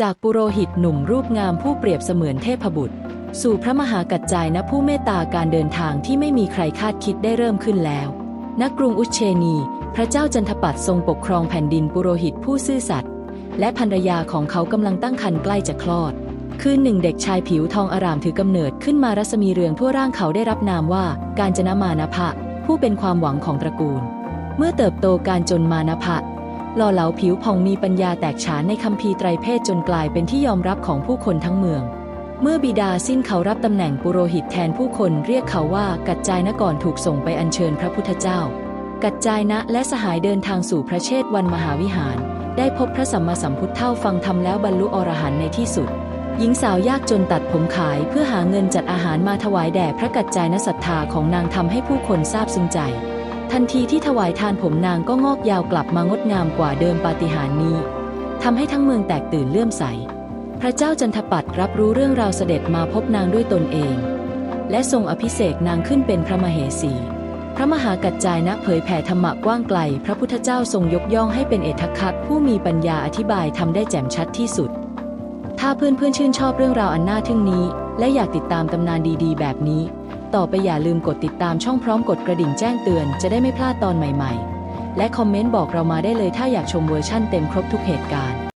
จากปุโรหิตหนุ่มรูปงามผู้เปรียบเสมือนเทพบุตร สู่พระมหากัจจายนะผู้เมตตาการเดินทางที่ไม่มีใครคาดคิดได้เริ่มขึ้นแล้ว ณ กรุงอุชเชนี พระเจ้าจันทปัตทรงปกครองแผ่นดินปุโรหิตผู้ซื่อสัตย์และภรรยาของเขากำลังตั้งครรภ์ใกล้จะคลอด คืนหนึ่งเด็กชายผิวทองอารามถือกำเนิดขึ้นมารัศมีเรืองทั่วร่างเขาได้รับนามว่าการจนมานพะผู้เป็นความหวังของตระกูล เมื่อเติบโตการจนมานพะ หล่อเหลาผิวผ่องมีปัญญาแตกฉานในคัมภีร์ไตรเพศจนกลายเป็นที่ยอมรับของผู้คนทั้งเมือง เมื่อบิดาสิ้นเขารับตำแหน่งปุโรหิตแทนผู้คนเรียกเขาว่ากัจจายนะก่อนถูกส่งไปอัญเชิญพระพุทธเจ้า กัจจายนะและสหายเดินทางสู่พระเชษฐวันมหาวิหาร ได้พบพระสัมมาสัมพุทธเท่าฟังธรรมแล้วบรรลุอรหันต์ในที่สุดหญิงสาวยากจนตัดผมขายเพื่อหาเงินจัดอาหารมาถวายแด่พระกัจจายนศรัทธาของนางทำให้ผู้คนซาบซึ้งใจ ทันทีที่ถวายทานผมนางก็งอกยาวกลับมางดงามกว่าเดิมปาฏิหาริย์นี้ทำให้ทั้งเมืองแตกตื่นเลื่อมใส พระเจ้าจันทปัตรับรู้เรื่องราวเสด็จมาพบนางด้วยตนเอง และทรงอภิเษกนางขึ้นเป็นพระมเหสี พระมหากัจจายนะเผยแผ่ธรรมะกว้างไกล พระพุทธเจ้าทรงยกย่องให้เป็นเอตทัคคะผู้มีปัญญาอธิบายทำได้แจ่มชัดที่สุด ถ้าเพื่อนๆชื่นชอบเรื่องราวอันน่าทึ่งนี้ และอยากติดตามตำนานดีๆ แบบนี้ ต่อไปอย่าลืมกดติดตามช่องพร้อมกดกระดิ่งแจ้งเตือนจะได้ไม่พลาดตอนใหม่ๆ และคอมเมนต์บอกเรามาได้เลยถ้าอยากชมเวอร์ชั่นเต็มครบทุกเหตุการณ์